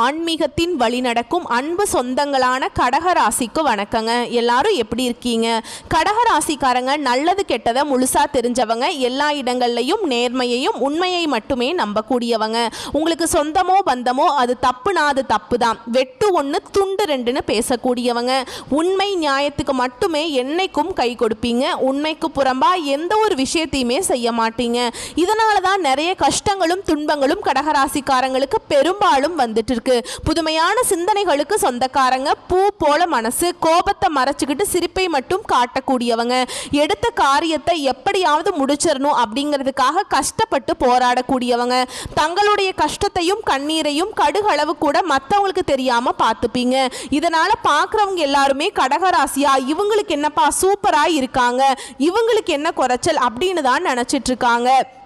ஆன்மீகத்தின் வழி நடக்கும் அன்பு சொந்தங்களான கடகராசிக்கு வணக்கங்க. எல்லாரும் எப்படி இருக்கீங்க? கடகராசிக்காரங்க நல்லது கெட்டதை முழுசா தெரிஞ்சவங்க எல்லா இடங்கள்லையும் நேர்மையையும் உண்மையை மட்டுமே நம்பக்கூடியவங்க. உங்களுக்கு சொந்தமோ பந்தமோ அது தப்புனா அது தப்பு தான் வெட்டு ஒன்று துண்டு ரெண்டுன்னு பேசக்கூடியவங்க. உண்மை நியாயத்துக்கு மட்டுமே என்னைக்கும் கை கொடுப்பீங்க. உண்மைக்கு புறம்பா எந்த ஒரு விஷயத்தையுமே செய்ய மாட்டீங்க. இதனால தான் நிறைய கஷ்டங்களும் துன்பங்களும் கடகராசிக்காரங்களுக்கு பெரும்பாலும் வந்துட்டு இருக்கு. புதுமையான சிந்தனைகளுக்கு சொந்தக்காரங்க பூ போல மனசு கோபத்தை மறைச்சுக்கிட்டு சிரிப்பை மட்டும் காட்டக்கூடியவங்க. எடுத்த காரியத்தை எப்படியாவது முடிச்சிடணும் அப்படிங்கிறதுக்காக கஷ்டப்பட்டு போராடக்கூடியவங்க. தங்களுடைய கஷ்டத்தையும் கண்ணீரையும் கடுகளவு கூட மற்றவங்களுக்கு தெரியாம பார்த்துப்பீங்க. இதனால பார்க்குறவங்க எல்லாருமே கடகராசியா இவங்களுக்கு என்னப்பா சூப்பராக இருக்காங்க. இவங்களுக்கு என்ன குறைச்சல் அப்படின்னு தான் நினச்சிட்ருக்காங்க இருக்காங்க.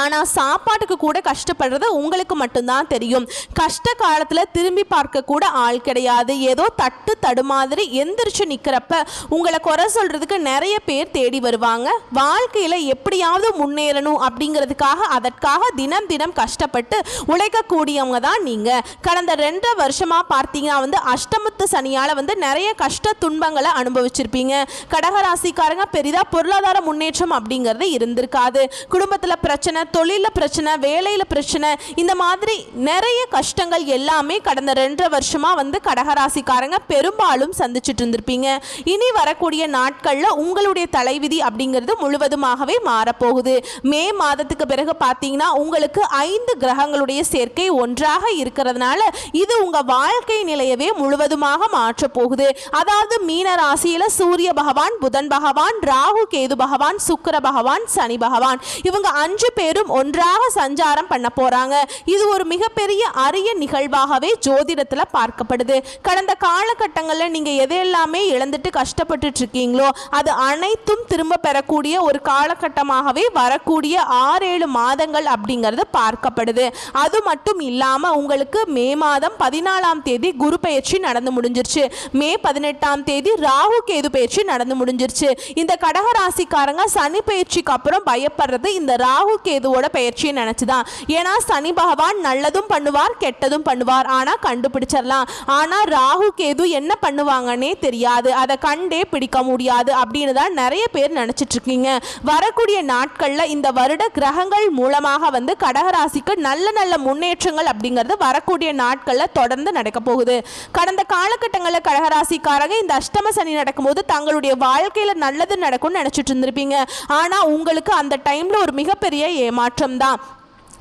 ஆனால் சாப்பாட்டுக்கு கூட கஷ்டப்படுறது உங்களுக்கு மட்டும்தான் தெரியும். கஷ்ட காலத்தில் திரும்பி பார்க்க கூட ஆள் கிடையாது. ஏதோ தட்டு தடுமாதிரி எந்திரிச்சு நிற்கிறப்ப உங்களை குறை சொல்கிறதுக்கு நிறைய பேர் தேடி வருவாங்க. வாழ்க்கையில் எப்படியாவது முன்னேறணும் அப்படிங்கிறதுக்காக அதற்காக தினம் தினம் கஷ்டப்பட்டு உழைக்கக்கூடியவங்க தான் நீங்கள் கடந்த ரெண்டரை வருஷமாக பார்த்தீங்கன்னா வந்து அஷ்டமத்து சனியால் வந்து நிறைய கஷ்ட துன்பங்களை அனுபவிச்சிருப்பீங்க. கடகராசிக்காரங்க பெரிதாக பொருளாதார முன்னேற்றம் அப்படிங்கிறது இருந்திருக்காது. குடும்பத்தில் பிரச்சனை தொழிலில் பிரச்சனை வேலையில் பிரச்சனை இந்த மாதிரி நிறைய கஷ்டங்கள் எல்லாமே கடந்த ரெண்டரை வருஷமாக வந்து கடகராசிக்காரங்க பெரும்பாலும் சந்திச்சுட்டு இருந்திருப்பீங்க. இனி வரக்கூடிய நாட்களில் உங்களுடைய தலைவிதி அப்படிங்கிறது முழுவதுமாகவே மாறப்போகுது. மே மாதத்துக்கு பிறகு பார்த்தீங்கன்னா உங்களுக்கு ஐந்து கிரகங்களுடைய சேர்க்கை ஒன்றாக இருக்கிறதுனால இது உங்கள் வாழ்க்கை நிலையவே முழுவதுமாக மாற்றப் போகுது அதாவது மீன ராசியில் சூரிய பகவான் புதன் பகவான் ராகு கேது பகவான் சுக்கிர பகவான் சனி பகவான். இவங்க அஞ்சு பேர் பேரும் ஒன்றாக சஞ்சாரம் பண்ண போறாங்க. இது ஒரு மிகப்பெரிய அரிய நிகழ்வாகவே ஜோதிடத்துல பார்க்கப்படுது. கடந்த காலகட்டங்களில் நீங்க எதையெல்லாமே இழந்துட்டு கஷ்டப்பட்டுட்டு இருக்கீங்களோ அது அனைத்தும் திரும்ப பெறக்கூடிய ஒரு காலகட்டமாகவே வரக்கூடிய ஆறு ஏழு மாதங்கள் அப்படிங்கிறது பார்க்கப்படுது. அது மட்டும் இல்லாம உங்களுக்கு மே மாதம் பதினாலாம் தேதி குரு பயிற்சி நடந்து முடிஞ்சிருச்சு. மே பதினெட்டாம் தேதி ராகு கேது பயிற்சி நடந்து முடிஞ்சிருச்சு. இந்த கடகராசிக்காரங்க சனி பயிற்சிக்கு அப்புறம் பயப்படுறது இந்த ராகு கேதுவோட பயிற்சியை நினைச்சுதான். ஏன்னா சனி பகவான் நல்லதும் பண்ணுவார் கெட்டதும் பண்ணுவார். ஆனா கண்டுபிடிச்சிடலாம் ஆனா ராகு கேது என்ன பண்ணுவாங்கன்னே தெரியாது. அதை கண்டே பிடிக்க முடியாது அப்படின்னு தான் நிறைய பேர் நினைச்சிட்டு இருக்கீங்க வரக்கூடிய நாட்கள்ல இந்த வருட கிரகங்கள் மூலமாக வந்து கடகராசிக்கு நல்ல நல்ல முன்னேற்றங்கள் அப்படிங்கிறது வரக்கூடிய நாட்கள்ல தொடர்ந்து நடக்க போகுது. கடந்த காலகட்டங்களில் கடகராசிக்காரங்க இந்த அஷ்டம சனி நடக்கும்போது தங்களுடைய வாழ்க்கையில நல்லது நடக்கும்னு நினைச்சிட்டு இருந்திருப்பீங்க ஆனா உங்களுக்கு அந்த டைம்ல ஒரு மிகப்பெரிய ஏமாற்றம்தான்.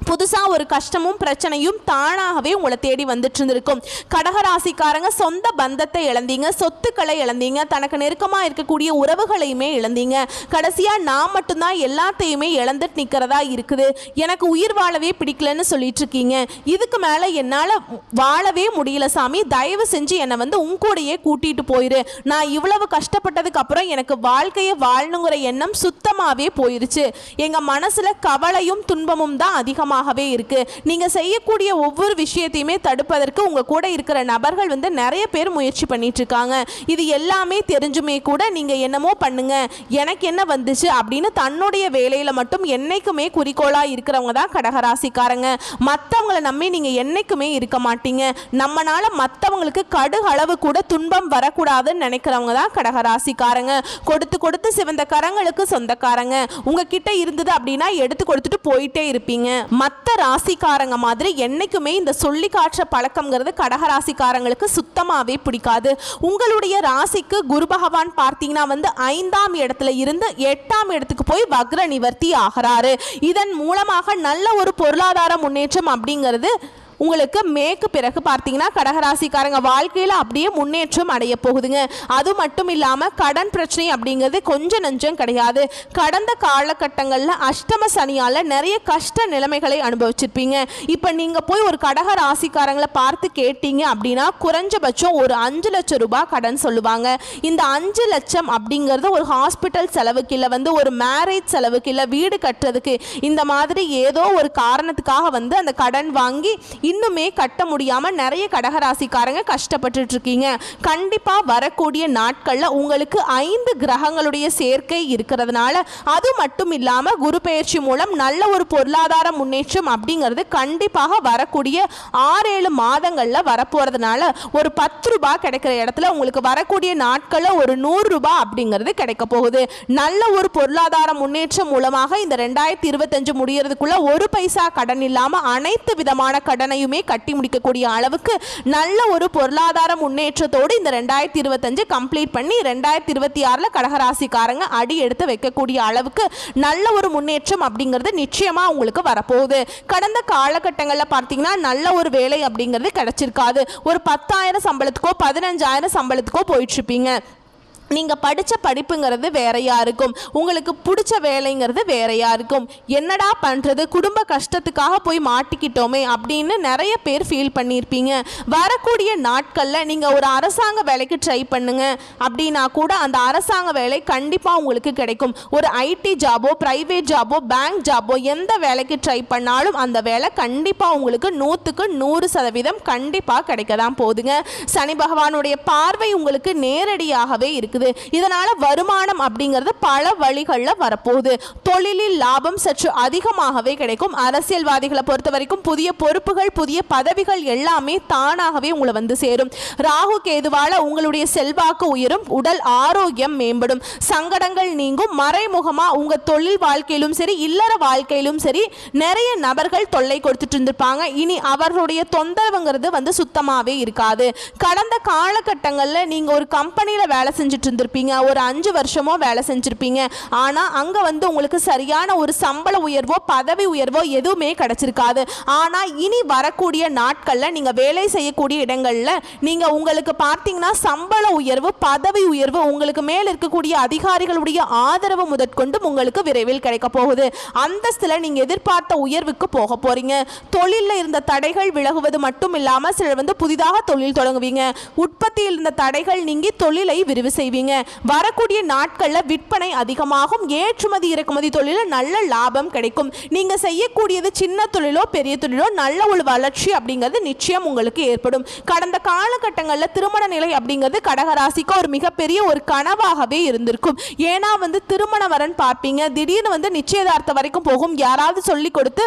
புதுசாக ஒரு கஷ்டமும் பிரச்சனையும் தானாகவே உங்களை தேடி வந்துட்டு இருந்திருக்கும் கடகராசிக்காரங்க சொந்த பந்தத்தை இழந்தீங்க சொத்துக்களை இழந்தீங்க தனக்கு நெருக்கமாக இருக்கக்கூடிய உறவுகளையுமே இழந்தீங்க. கடைசியாக நான் மட்டும்தான் எல்லாத்தையுமே இழந்துட்டு நிற்கிறதா இருக்குது. எனக்கு உயிர் வாழவே பிடிக்கலன்னு சொல்லிட்டு இருக்கீங்க இதுக்கு மேலே என்னால் வாழவே முடியல சாமி. தயவு செஞ்சு என்னை வந்து உங்கூடையே கூட்டிகிட்டு போயிரு. நான் இவ்வளவு கஷ்டப்பட்டதுக்கு அப்புறம் எனக்கு வாழ்க்கையை வாழணுங்கிற எண்ணம் சுத்தமாகவே போயிருச்சு. எங்கள் மனசில் கவலையும் துன்பமும் தான் அதிகமாக அதிகமாகவே இருக்கு. நீங்க செய்யக்கூடிய ஒவ்வொரு விஷயத்தையுமே தடுப்பதற்கு உங்க கூட இருக்கிற நபர்கள் வந்து நிறைய பேர் முயற்சி பண்ணிட்டு இருக்காங்க. இது எல்லாமே தெரிஞ்சுமே கூட நீங்க என்னமோ பண்ணுங்க. எனக்கு என்ன வந்துச்சு அப்படின்னு தன்னுடைய வேலையில் மட்டும் என்னைக்குமே குறிக்கோளாக இருக்கிறவங்க தான் கடகராசிக்காரங்க. மற்றவங்கள நம்பி நீங்கள் என்னைக்குமே இருக்க மாட்டீங்க. நம்மனால மற்றவங்களுக்கு கடுகளவு அளவு கூட துன்பம் வரக்கூடாதுன்னு நினைக்கிறவங்க தான் கடகராசிக்காரங்க. கொடுத்து கொடுத்து சிவந்த கரங்களுக்கு சொந்தக்காரங்க. உங்ககிட்ட இருந்தது அப்படின்னா எடுத்து கொடுத்துட்டு போயிட்டே இருப்பீங்க. மற்ற ராசிக்காரங்க மாதிரி என்னைக்குமே இந்த சொல்லி காட்ட பழக்கங்கிறது கடக கடகராசிக்காரங்களுக்கு சுத்தமாகவே பிடிக்காது. உங்களுடைய ராசிக்கு குரு பகவான் பார்த்தீங்கன்னா வந்து ஐந்தாம் இடத்துல இருந்து எட்டாம் இடத்துக்கு போய் வக்ர நிவர்த்தி ஆகிறாரு. இதன் மூலமாக நல்ல ஒரு பொருளாதார முன்னேற்றம் அப்படிங்கிறது உங்களுக்கு மேற்கு பிறகு பார்த்தீங்கன்னா கடகராசிக்காரங்க வாழ்க்கையில் அப்படியே முன்னேற்றம் அடைய போகுதுங்க. அது மட்டும் இல்லாமல் கடன் பிரச்சனை அப்படிங்கிறது கொஞ்சம் நஞ்சம் கிடையாது. கடந்த காலகட்டங்களில் அஷ்டம சனியால் நிறைய கஷ்ட நிலைமைகளை அனுபவிச்சிருப்பீங்க. இப்போ நீங்கள் போய் ஒரு கடக ராசிக்காரங்களை பார்த்து கேட்டீங்க அப்படின்னா குறைஞ்சபட்சம் ஒரு அஞ்சு லட்சம் ரூபாய் கடன் சொல்லுவாங்க. இந்த அஞ்சு லட்சம் அப்படிங்கிறது ஒரு ஹாஸ்பிட்டல் செலவுக்கு இல்லை வந்து ஒரு மேரேஜ் செலவுக்கு இல்லை வீடு கட்டுறதுக்கு இந்த மாதிரி ஏதோ ஒரு காரணத்துக்காக வந்து அந்த கடன் வாங்கி இன்னுமே கட்ட முடியாமல் நிறைய கடகராசிக்காரங்க கஷ்டப்பட்டுட்டு இருக்கீங்க கண்டிப்பாக வரக்கூடிய நாட்களில் உங்களுக்கு ஐந்து கிரகங்களுடைய சேர்க்கை இருக்கிறதுனால அது மட்டும் இல்லாமல் குரு பெயர்ச்சி மூலம் நல்ல ஒரு பொருளாதார முன்னேற்றம் அப்படிங்கிறது கண்டிப்பாக வரக்கூடிய ஆறு ஏழு மாதங்களில் வரப்போகிறதுனால ஒரு பத்து ரூபாய் கிடைக்கிற இடத்துல உங்களுக்கு வரக்கூடிய நாட்களில் ஒரு நூறு ரூபாய் அப்படிங்கிறது கிடைக்க போகுது. நல்ல ஒரு பொருளாதார முன்னேற்றம் மூலமாக இந்த ரெண்டாயிரத்தி இருபத்தஞ்சு முடியறதுக்குள்ள ஒரு பைசா கடன் இல்லாமல் அனைத்து விதமான கடனையுமே கட்டி முடிக்கக்கூடிய அளவுக்கு நல்ல ஒரு பொருளாதார முன்னேற்றத்தோடு இந்த ரெண்டாயிரத்தி இருபத்தஞ்சு கம்ப்ளீட் பண்ணி ரெண்டாயிரத்தி இருபத்தி ஆறில் கடகராசிக்காரங்க அடி எடுத்து வைக்கக்கூடிய அளவுக்கு நல்ல ஒரு முன்னேற்றம் அப்படிங்கிறது நிச்சயமாக உங்களுக்கு வரப்போகுது. கடந்த காலகட்டங்களில் பார்த்தீங்கன்னா நல்ல ஒரு வேலை அப்படிங்கிறது கிடைச்சிருக்காது. ஒரு பத்தாயிரம் சம்பளத்துக்கோ பதினஞ்சாயிரம் சம்பளத்துக்கோ போயிட்டுருப்பீங்க நீங்கள் படித்த படிப்புங்கிறது வேறையாக இருக்கும். உங்களுக்கு பிடிச்ச வேலைங்கிறது வேறையாக இருக்கும். என்னடா பண்ணுறது குடும்ப கஷ்டத்துக்காக போய் மாட்டிக்கிட்டோமே அப்படின்னு நிறைய பேர் ஃபீல் பண்ணியிருப்பீங்க வரக்கூடிய நாட்களில் நீங்கள் ஒரு அரசாங்க வேலைக்கு ட்ரை பண்ணுங்க. அப்படின்னா கூட அந்த அரசாங்க வேலை கண்டிப்பாக உங்களுக்கு கிடைக்கும். ஒரு ஐடி ஜாபோ ப்ரைவேட் ஜாபோ பேங்க் ஜாபோ எந்த வேலைக்கு ட்ரை பண்ணாலும் அந்த வேலை கண்டிப்பாக உங்களுக்கு நூற்றுக்கு நூறு சதவீதம் கண்டிப்பாக கிடைக்க தான் போதுங்க சனி பகவானுடைய பார்வை உங்களுக்கு நேரடியாகவே இருக்குது. இதனால வருமானம் அப்படிங்கிறது பல வழிகளில் வரப்போகுது. தொழிலில் லாபம் சற்று அதிகமாகவே கிடைக்கும். அரசியல்வாதிகளை பொறுத்த வரைக்கும் புதிய பொறுப்புகள் புதிய பதவிகள் எல்லாமே தானாகவே உங்களை வந்து சேரும். ராகு கேதுவால உங்களுடைய செல்வாக்கு உயரும். உடல் ஆரோக்கியம் மேம்படும். சங்கடங்கள் நீங்கும். மறைமுகமா உங்க தொழில் வாழ்க்கையிலும் சரி இல்லற வாழ்க்கையிலும் சரி நிறைய நபர்கள் தொல்லை கொடுத்துட்டு இருந்திருப்பாங்க. இனி அவர்களுடைய தொந்தரவுங்கிறது வந்து சுத்தமாவே இருக்காது. கடந்த காலகட்டங்களில் நீங்க ஒரு கம்பெனியில் வேலை செஞ்சுட்டு இருந்திருப்பீங்க ஒரு அஞ்சு வருஷமோ வேலை செஞ்சுருப்பீங்க. ஆனால் அங்கே வந்து உங்களுக்கு சரியான ஒரு சம்பள உயர்வோ பதவி உயர்வோ எதுவுமே கிடச்சிருக்காது. ஆனால் இனி வரக்கூடிய நாட்களில் நீங்கள் வேலை செய்யக்கூடிய இடங்கள்ல நீங்கள் உங்களுக்கு பார்த்தீங்கன்னா சம்பள உயர்வு பதவி உயர்வு உங்களுக்கு மேல் இருக்கக்கூடிய அதிகாரிகளுடைய ஆதரவு முதற்கொண்டு உங்களுக்கு விரைவில் கிடைக்க போகுது. அந்தஸ்துல நீங்கள் எதிர்பார்த்த உயர்வுக்கு போக போறீங்க. தொழிலில் இருந்த தடைகள் விலகுவது மட்டும் இல்லாமல் சிலர் வந்து புதிதாக தொழில் தொடங்குவீங்க. உற்பத்தியில் இருந்த தடைகள் நீங்கி தொழிலை விரிவு செய்வீங்க. வரக்கூடிய நாட்களில் விற்பனை அதிகமாகும். ஏற்றுமதி இறக்குமதி தொழிலில் நல்ல லாபம் கிடைக்கும். நீங்கள் செய்யக்கூடியது சின்ன தொழிலோ பெரிய தொழிலோ நல்ல ஒரு வளர்ச்சி அப்படிங்கிறது நிச்சயம் உங்களுக்கு ஏற்படும். கடந்த காலகட்டங்களில் திருமண நிலை அப்படிங்கிறது கடகராசிக்கு ஒரு மிகப்பெரிய ஒரு கனவாகவே இருந்திருக்கும். ஏன்னா வந்து திருமண வரன் பார்ப்பீங்க. திடீர்னு வந்து நிச்சயதார்த்தம் வரைக்கும் போகும். யாராவது சொல்லி கொடுத்து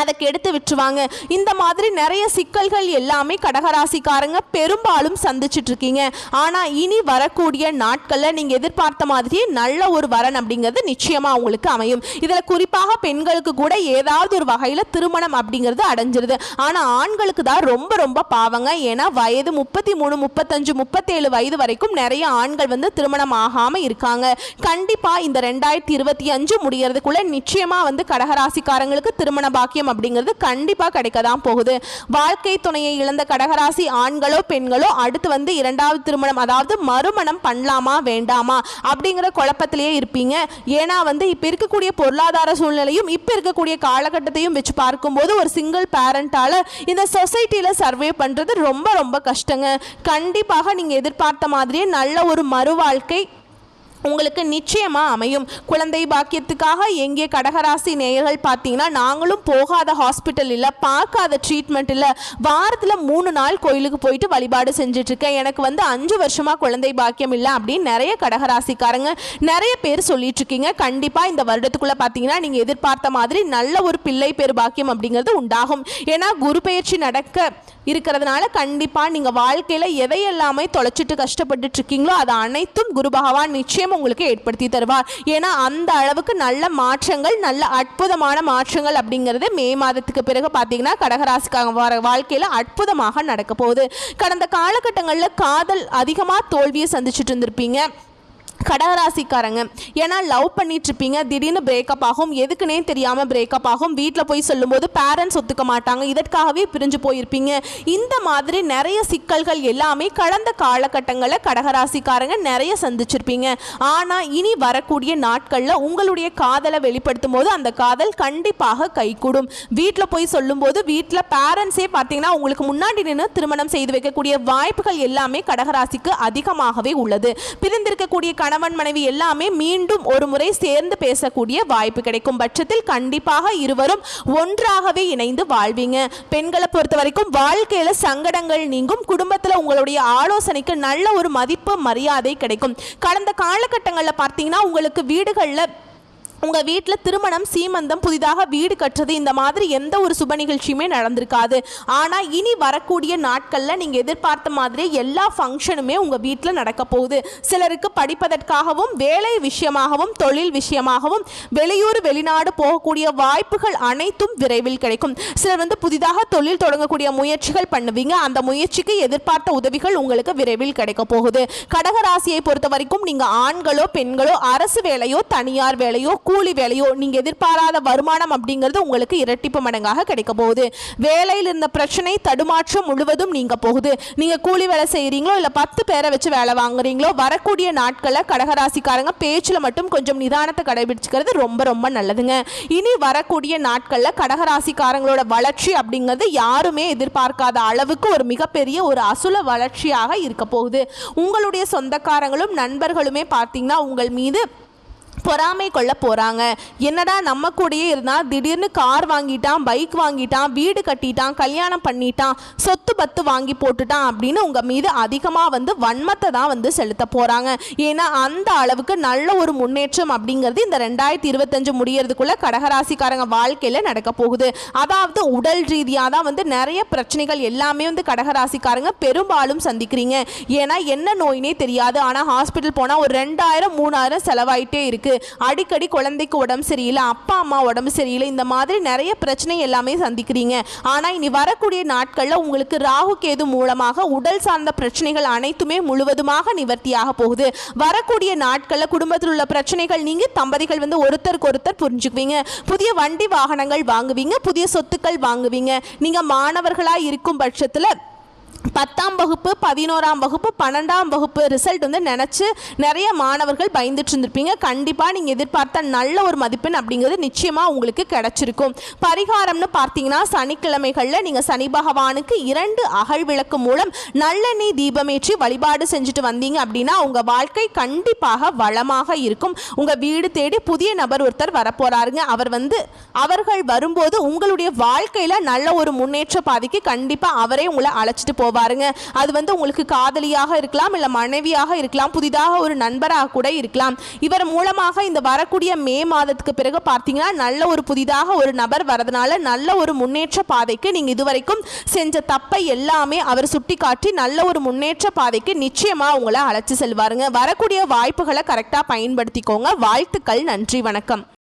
அதை கெடுத்து விட்டுருவாங்க. இந்த மாதிரி நிறைய சிக்கல்கள் எல்லாமே கடகராசிக்காரங்க பெரும்பாலும் சந்திச்சுட்டு இருக்கீங்க. ஆனால் இனி வரக்கூடிய நாட்களில் நீங்கள் எதிர்பார்த்த மாதிரியே நல்ல ஒரு வரன் அப்படிங்கிறது நிச்சயமாக உங்களுக்கு அமையும். இதில் குறிப்பாக பெண்களுக்கு கூட ஏதாவது ஒரு வகையில் திருமணம் அப்படிங்கிறது அடைஞ்சிருது. ஆனால் ஆண்களுக்கு தான் ரொம்ப ரொம்ப பாவங்க. ஏன்னா வயது முப்பத்தி மூணு முப்பத்தஞ்சு முப்பத்தேழு வயது வரைக்கும் நிறைய ஆண்கள் வந்து திருமணம் ஆகாமல் இருக்காங்க. கண்டிப்பாக இந்த ரெண்டாயிரத்தி இருபத்தி அஞ்சு முடியறதுக்குள்ள நிச்சயமாக வந்து கடகராசிக்காரங்களுக்கு திருமண பாக்கியம் பாக்கியம் அப்படிங்கிறது கண்டிப்பாக கிடைக்க தான் போகுது. வாழ்க்கை துணையை இழந்த கடகராசி ஆண்களோ பெண்களோ அடுத்து வந்து இரண்டாவது திருமணம் அதாவது மறுமணம் பண்ணலாமா வேண்டாமா அப்படிங்கிற குழப்பத்திலேயே இருப்பீங்க. ஏன்னா வந்து இப்போ இருக்கக்கூடிய பொருளாதார சூழ்நிலையும் இப்போ இருக்கக்கூடிய காலகட்டத்தையும் வச்சு பார்க்கும்போது ஒரு சிங்கிள் பேரண்டால் இந்த சொசைட்டியில் சர்வே பண்ணுறது ரொம்ப ரொம்ப கஷ்டங்க. கண்டிப்பாக நீங்கள் எதிர்பார்த்த மாதிரியே நல்ல ஒரு மறுவாழ்க்கை உங்களுக்கு நிச்சயமாக அமையும். குழந்தை பாக்கியத்துக்காக எங்கே கடகராசி நேயர்கள் பார்த்தீங்கன்னா நாங்களும் போகாத ஹாஸ்பிட்டல் இல்லை பார்க்காத ட்ரீட்மெண்ட் இல்லை. வாரத்தில் மூணு நாள் கோயிலுக்கு போயிட்டு வழிபாடு செஞ்சுட்ருக்கேன். எனக்கு வந்து அஞ்சு வருஷமாக குழந்தை பாக்கியம் இல்லை அப்படின்னு நிறைய கடகராசிக்காரங்க நிறைய பேர் சொல்லிட்டுருக்கீங்க கண்டிப்பாக இந்த வருடத்துக்குள்ளே பார்த்தீங்கன்னா நீங்கள் எதிர்பார்த்த மாதிரி நல்ல ஒரு பிள்ளை பேர் பாக்கியம் அப்படிங்கிறது உண்டாகும். ஏன்னா குரு பயிற்சி நடக்க இருக்கிறதுனால கண்டிப்பாக நீங்கள் வாழ்க்கையில் எதையெல்லாமே தொலைச்சிட்டு கஷ்டப்பட்டுட்ருக்கீங்களோ அது அனைத்தும் குரு பகவான் நிச்சயம் உங்களுக்கு ஏற்படுத்தி தருவார். ஏன்னா அந்த அளவுக்கு நல்ல மாற்றங்கள் நல்ல அற்புதமான மாற்றங்கள் அப்படிங்கிறது மே மாதத்துக்கு பிறகு பார்த்தீங்கன்னா கடகராசிக்காக வர வாழ்க்கையில் அற்புதமாக நடக்க போகுது. கடந்த காலகட்டங்களில் காதல் அதிகமாக தோல்வியை சந்திச்சுட்டு இருந்திருப்பீங்க. கடகராசிக்காரங்க. ஏன்னா லவ் பண்ணிட்டு இருப்பீங்க திடீர்னு பிரேக்கப் ஆகும். எதுக்குன்னே தெரியாமல் பிரேக்கப் ஆகும். வீட்டில் போய் சொல்லும்போது பேரண்ட்ஸ் ஒத்துக்க மாட்டாங்க. இதற்காகவே பிரிஞ்சு போயிருப்பீங்க. இந்த மாதிரி நிறைய சிக்கல்கள் எல்லாமே கடந்த காலகட்டங்களில் கடகராசிக்காரங்க நிறைய சந்திச்சிருப்பீங்க. ஆனால் இனி வரக்கூடிய நாட்களில் உங்களுடைய காதலை வெளிப்படுத்தும் போது அந்த காதல் கண்டிப்பாக கைகூடும். வீட்டில் போய் சொல்லும்போது வீட்டில் பேரண்ட்ஸே பார்த்தீங்கன்னா உங்களுக்கு முன்னாடி நின்று திருமணம் செய்து வைக்கக்கூடிய வாய்ப்புகள் எல்லாமே கடகராசிக்கு அதிகமாகவே உள்ளது. பிரிந்திருக்கக்கூடிய கண கணவன் மனைவி எல்லாமே மீண்டும் ஒரு முறை சேர்ந்து பேசக்கூடிய வாய்ப்பு கிடைக்கும் பட்சத்தில் கண்டிப்பாக இருவரும் ஒன்றாகவே இணைந்து வாழ்வீங்க. பெண்களை பொறுத்த வரைக்கும் வாழ்க்கையில சங்கடங்கள் நீங்கும். குடும்பத்தில் உங்களுடைய ஆலோசனைக்கு நல்ல ஒரு மதிப்பு மரியாதை கிடைக்கும். கடந்த காலகட்டங்களில் பார்த்தீங்கன்னா உங்களுக்கு வீடுகளில் உங்கள் வீட்டில் திருமணம் சீமந்தம் புதிதாக வீடு கட்டுறது இந்த மாதிரி எந்த ஒரு சுப நிகழ்ச்சியுமே நடந்திருக்காது. ஆனால் இனி வரக்கூடிய நாட்களில் நீங்கள் எதிர்பார்த்த மாதிரி எல்லா ஃபங்க்ஷனுமே உங்கள் வீட்டில் நடக்க போகுது. சிலருக்கு படிப்பதற்காகவும் வேலை விஷயமாகவும் தொழில் விஷயமாகவும் வெளியூர் வெளிநாடு போகக்கூடிய வாய்ப்புகள் அனைத்தும் விரைவில் கிடைக்கும். சிலர் வந்து புதிதாக தொழில் தொடங்கக்கூடிய முயற்சிகள் பண்ணுவீங்க. அந்த முயற்சிக்கு எதிர்பார்த்த உதவிகள் உங்களுக்கு விரைவில் கிடைக்க போகுது. கடகராசியை பொறுத்த வரைக்கும் நீங்கள் ஆண்களோ பெண்களோ அரசு வேலையோ தனியார் வேலையோ கூலி வேலையோ நீங்க எதிர்பாராத வருமானம் அப்படிங்கிறது உங்களுக்கு இரட்டிப்பு மடங்காக கிடைக்க போகுது. வேலையில் இருந்த பிரச்சனை தடுமாற்றம் முழுவதும் நீங்க போகுது. நீங்க கூலி வேலை செய்கிறீங்களோ இல்ல பத்து பேரை வச்சு வேலை வாங்குறீங்களோ வரக்கூடிய நாட்களில் கடகராசிக்காரங்க பேச்சுல மட்டும் கொஞ்சம் நிதானத்தை கடைபிடிச்சுக்கிறது ரொம்ப ரொம்ப நல்லதுங்க. இனி வரக்கூடிய நாட்களில் கடகராசிக்காரங்களோட வளர்ச்சி அப்படிங்கிறது யாருமே எதிர்பார்க்காத அளவுக்கு ஒரு மிகப்பெரிய ஒரு அசுல வளர்ச்சியாக இருக்க போகுது. உங்களுடைய சொந்தக்காரங்களும் நண்பர்களுமே பார்த்தீங்கன்னா உங்கள் மீது பொறாமை கொள்ள போகிறாங்க என்னடா நம்ம கூடயே இருந்தால் திடீர்னு கார் வாங்கிட்டான் பைக் வாங்கிட்டான் வீடு கட்டிட்டான் கல்யாணம் பண்ணிட்டான் சொத்து பத்து வாங்கி போட்டுட்டான் அப்படின்னு உங்கள் மீது அதிகமாக வந்து வன்மத்தை தான் வந்து செலுத்த போகிறாங்க ஏன்னா அந்த அளவுக்கு நல்ல ஒரு முன்னேற்றம் அப்படிங்கிறது இந்த ரெண்டாயிரத்தி இருபத்தஞ்சு முடியறதுக்குள்ளே கடகராசிக்காரங்க வாழ்க்கையில் நடக்க போகுது. அதாவது உடல் ரீதியாக தான் வந்து நிறைய பிரச்சனைகள் எல்லாமே வந்து கடகராசிக்காரங்க பெரும்பாலும் சந்திக்கிறீங்க. ஏன்னா என்ன நோயினே தெரியாது. ஆனால் ஹாஸ்பிட்டல் போனால் ஒரு ரெண்டாயிரம் மூணாயிரம் செலவாயிட்டே இருக்கு அடிக்கடி குழந்தைக்கு உடம்பு சரியில்லை அப்பா அம்மா உடம்பு சரியில்லை இந்த மாதிரி நிறைய பிரச்சனை எல்லாமே சந்திக்கிறீங்க. ஆனால் இனி வரக்கூடிய நாட்களில் உங்களுக்கு ராகு கேது மூலமாக உடல் சார்ந்த பிரச்சனைகள் அனைத்துமே முழுவதுமாக நிவர்த்தியாக போகுது. வரக்கூடிய நாட்களில் குடும்பத்தில் உள்ள பிரச்சனைகள் நீங்க தம்பதிகள் வந்து ஒருத்தருக்கு ஒருத்தர் புரிஞ்சுக்குவீங்க. புதிய வண்டி வாகனங்கள் வாங்குவீங்க புதிய சொத்துக்கள் வாங்குவீங்க. நீங்க மாணவர்களாக இருக்கும் பட்சத்தில் பத்தாம் வகுப்பு பதினோராம் வகுப்பு பன்னெண்டாம் வகுப்பு ரிசல்ட் வந்து நினச்சி நிறைய மாணவர்கள் பயந்துட்டு இருந்திருப்பீங்க. கண்டிப்பாக நீங்கள் எதிர்பார்த்த நல்ல ஒரு மதிப்பெண் அப்படிங்கிறது நிச்சயமாக உங்களுக்கு கிடைச்சிருக்கும். பரிகாரம்னு பார்த்தீங்கன்னா சனிக்கிழமைகளில் நீங்கள் சனி பகவானுக்கு இரண்டு அகழ் விளக்கு மூலம் நல்லெண்ணெய் தீபமேற்றி வழிபாடு செஞ்சுட்டு வந்தீங்க அப்படின்னா உங்கள் வாழ்க்கை கண்டிப்பாக வளமாக இருக்கும். உங்கள் வீடு தேடி புதிய நபர் ஒருத்தர் வரப்போகிறாருங்க அவர் வந்து அவர்கள் வரும்போது உங்களுடைய வாழ்க்கையில் நல்ல ஒரு முன்னேற்ற பாதைக்கு கண்டிப்பாக அவரே உங்களை அழைச்சிட்டு பாருங்க. அது வந்து உங்களுக்கு காதலியாக இருக்கலாம் இல்லை மனைவியாக இருக்கலாம் புதிதாக ஒரு நண்பராக கூட இருக்கலாம். இவர் மூலமாக இந்த வரக்கூடிய மே மாதத்துக்கு பிறகு பார்த்தீங்கன்னா நல்ல ஒரு புதிதாக ஒரு நபர் வரதுனால நல்ல ஒரு முன்னேற்ற பாதைக்கு நீங்கள் இதுவரைக்கும் செஞ்ச தப்பை எல்லாமே அவர் சுட்டி காட்டி நல்ல ஒரு முன்னேற்ற பாதைக்கு நிச்சயமாக உங்களை அழைச்சி செல்வாருங்க. வரக்கூடிய வாய்ப்புகளை கரெக்டாக பயன்படுத்திக்கோங்க. வாழ்த்துக்கள். நன்றி. வணக்கம்.